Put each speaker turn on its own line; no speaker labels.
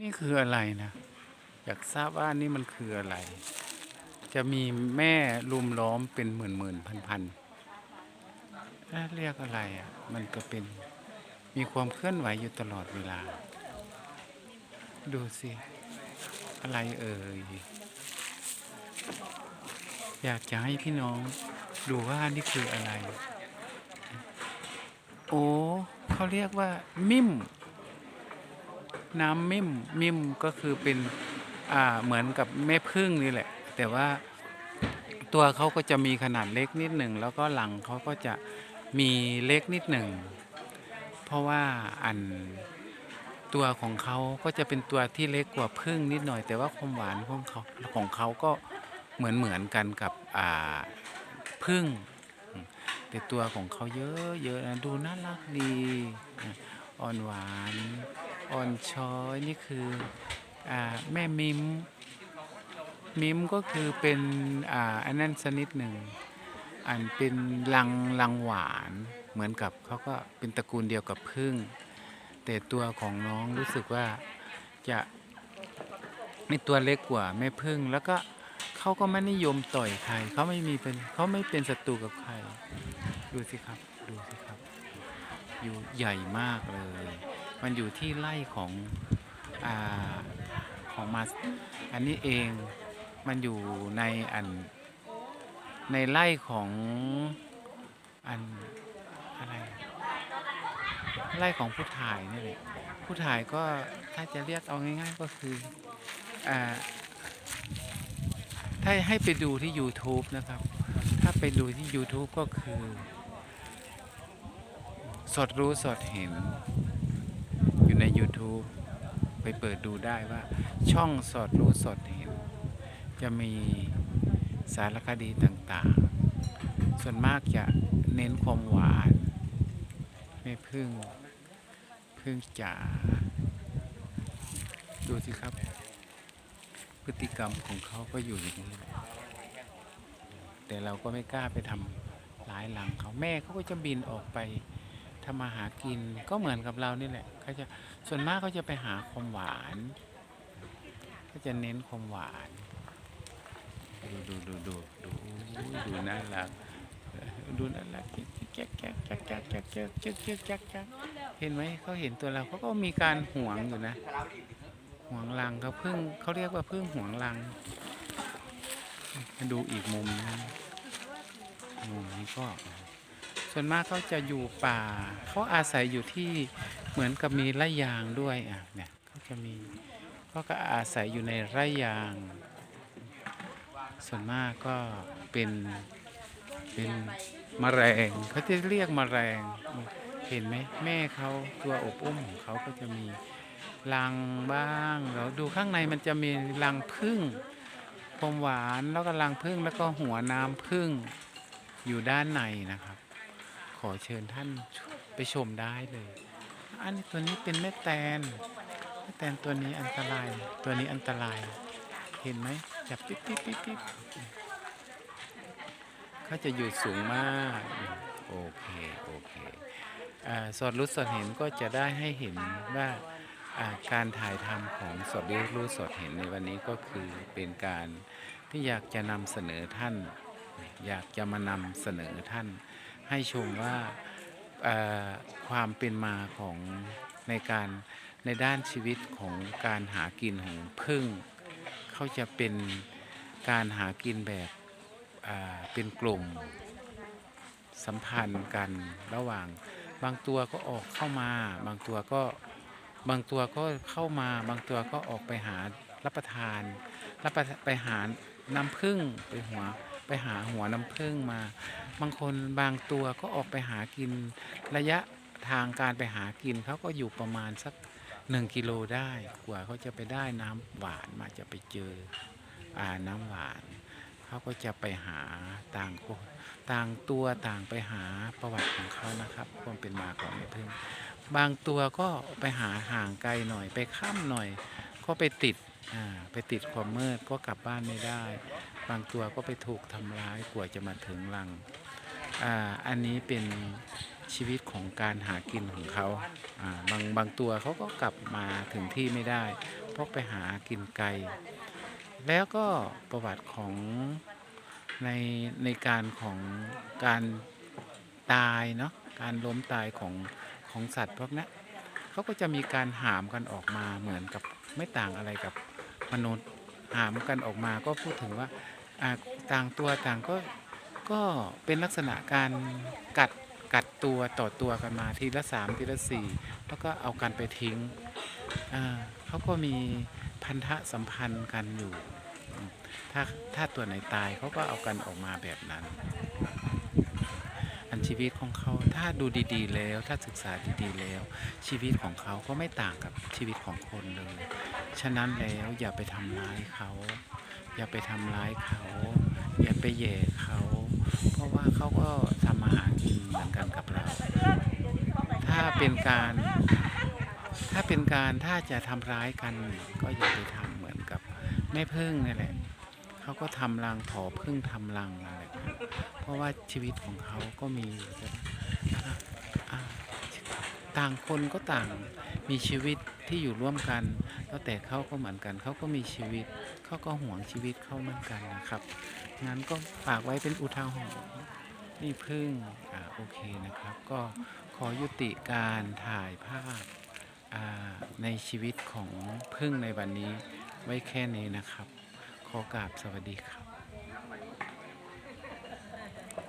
นี่คืออะไรนะ อยากทราบว่านี่มันคืออะไร จะมีแม่ลุมล้อมเป็นหมื่นหมื่นพันพันเรียกอะไรอะ มันก็เป็นมีความเคลื่อนไหวอยู่ตลอดเวลา ดูสิ อะไรเอ่ย อยากจะให้พี่น้องดูว่านี่คืออะไร โอ้เขาเรียกว่า มิม น้ำมิมมิมก็คือเป็นอ่าเหมือนกับแม่พึ่งนี่แหละ แต่ว่าตัวเขาก็จะมีขนาดเล็กนิดหนึ่งแล้วก็หลังเขาก็จะมีเล็กนิดหนึ่งเพราะว่าอันตัวของเขาก็จะเป็นตัวที่เล็กกว่าพึ่งนิดหน่อย แต่ว่าความหวานของเขาของเขาก็เหมือนเหมือนกันกับอ่าพึ่งแต่ตัวของเขาเยอะเยอะนะดูน่ารักดีอ่อนหวาน อ่อนช้อยนี่คืออแม่มิมมิมก็คือเป็นออันนั้นชนิดหนึ่งอันเป็นลังลังหวานเหมือนกับเขาก็เป็นตระกูลเดียวกับพึ่ง แต่ตัวของน้องรู้สึกว่าจะมีตัวเล็กกว่าแม่พึ่งแล้วก็เขาก็ไม่นิยมต่อยใครเขาไม่มีเป็นเขาไม่เป็นศัตรูกับใคร ดูสิครับ ดูสิครับ อยู่ใหญ่มากเลย มันอยู่ที่ไร่ของอาของมาอันนี้เองมันอยู่ในอันในไร่ของอันอะไรไร่ของผู้ถ่ายนี่แหละผู้ถ่ายก็ถ้าจะเรียกเอาง่าย ๆ ก็คืออ่าถ้าให้ไปดูที่ YouTube นะครับ ถ้าไปดูที่ YouTube ก็คือ สดรู้สดเห็น อยู่ใน YouTube ไปเปิดดูได้ว่าช่องสดรู้สดเห็น จะมีสารคดีต่างๆ ส่วนมากจะเน้นความหวานไม่พึ่งพึ่งจ๋าดูสิครับ พฤติกรรมของเขาก็อยู่อย่างนี้แหละแต่เราก็ไม่กล้าไปทำร้ายหลังเขาแม่เขาก็จะบินออกไป ทำมาหากินก็เหมือนกับเรานี่แหละเขาจะส่วนมากเขาจะไปหาความหวานก็จะเน้นความหวาน ดูดูดูดูดูดูน่ารักเออดูน่ารักแจ๊กแจ๊กแจ๊กแจ๊กแจ๊กแจ๊กแจ๊กแจ๊กแจ๊กแจ๊กเห็นไหมเขาเห็นตัวเราเขาก็มีการห่วงอยู่นะห่วงรังเขาพึ่งเขาเรียกว่าพึ่งห่วงรังดูอีกมุมนึงมุมนี้ก็ ส่วนมากเขาจะอยู่ป่า เขาอาศัยอยู่ที่เหมือนกับมีไร่ยางด้วยอะเนี่ยเขาจะมีเขาก็อาศัยอยู่ในไร่ยาง ส่วนมากก็เป็นเป็นมแมลงเขาจะเรียกมแมลงเห็นไหมแม่เขาตัวอบอุ้มของเขาก็จะมีรังบ้างเราดูข้างในมันจะมีรังพึ่งความหวานแล้วก็รังพึ่งแล้วก็หัวน้ำพึ่งอยู่ด้านในนะครับ อเชิญท่านไปชมได้เลย อันนี้ตัวนี้เป็นแม่แตนแม่แตนตัวนี้อันตราย ตัวนี้อันตราย เห็นไหมจับปิ๊บปิ๊บปิ๊บปิ๊บเขาจะอยู่สูงมาก โอเค โอเคอ่าสอดรู้สอดเห็นก็จะได้ให้เห็นว่าอ่าการถ่ายทำของสดรู้รู้สดเห็นในวันนี้ก็คือเป็นการที่อยากจะนำเสนอท่าน อยากจะมานำเสนอท่าน ให้ชมว่าความเป็นมาของในการในด้านชีวิตของการหากินของพึ่งเขาจะเป็นการหากินแบบเป็นกลุ่มสัมพันธ์กันระหว่างบางตัวก็ออกเข้ามา บางตัวก็บางตัวก็เข้ามา บางตัวก็ออกไปหารับประทานรับปไปหาน้ำผึ้งไปหัว ไปหาหัวน้ำผึ้งมา บางคนบางตัวก็ออกไปหากินระยะทางการไปหากินเขาก็อยู่ประมาณสักหนึ่งกิโลได้กว่าเขาจะไปได้น้ำหวานมาจะไปเจออ่าน้ำหวาน เขาก็จะไปหาต่างคนต่างตัวต่างไปหาประวัติของเขานะครับความเป็นมาของแม่พึ่งบางตัวก็ไปหาห่างไกลหน่อยไปข้ามหน่อย ก็ไปติดอ่าไปติดความมืดก็กลับบ้านไม่ได้ บางตัวก็ไปถูกทำร้ายกว่าจะมาถึงรังอ่าอันนี้เป็นชีวิตของการหากินของเขาอ่าบางบางตัวเขาก็กลับมาถึงที่ไม่ได้ เพราะไปหากินไกล แล้วก็ประวัติของในในการของการตายเนาะการล้มตายของของสัตว์พวกนี้เขาก็จะมีการหามกันออกมาเหมือนกับไม่ต่างอะไรกับมนุษย์ หามกันออกมาก็พูดถึงว่า ต่างตัวต่างก็ก็เป็นลักษณะการกัดกัดตัวต่อตัวกันมาทีละสามทีละสี่แล้วก็เอากันไปทิ้งเขาก็มีพันธะสัมพันธ์กันอยู่ ถ้าถ้าตัวไหนตายเขาก็เอากันออกมาแบบนั้น อันชีวิตของเขาถ้าดูดีๆ แล้วถ้าศึกษาดีๆแล้ว ชีวิตของเขาก็ไม่ต่างกับชีวิตของคนเลย ฉะนั้นแล้วอย่าไปทำร้ายเขา อย่าไปทำร้ายเขา อย่าไปแหย่เขา เพราะว่าเขาก็ทำมาหากินเหมือนกันกับเรา ถ้าเป็นการ ถ้าเป็นการถ้าจะทำร้ายกัน ก็อย่าไปทำเหมือนกับแม่พึ่งนี่แหละเขาก็ทำรังผอพึ่งทำรังอะไรแบบนั้นเพราะว่าชีวิตของเขาก็มีต่างคนก็ต่าง มีชีวิตที่อยู่ร่วมกัน แล้วแต่เขาก็เหมือนกัน เขาก็มีชีวิต เขาก็ห่วงชีวิตเขาเหมือนกันนะครับ งั้นก็ฝากไว้เป็นอุทาหรณ์นี่พึ่งอ่าโอเคนะครับ ก็ขอยุติการถ่ายภาพในชีวิตของพึ่งในวันนี้ไว้แค่นี้นะครับ ขอกราบสวัสดีครับ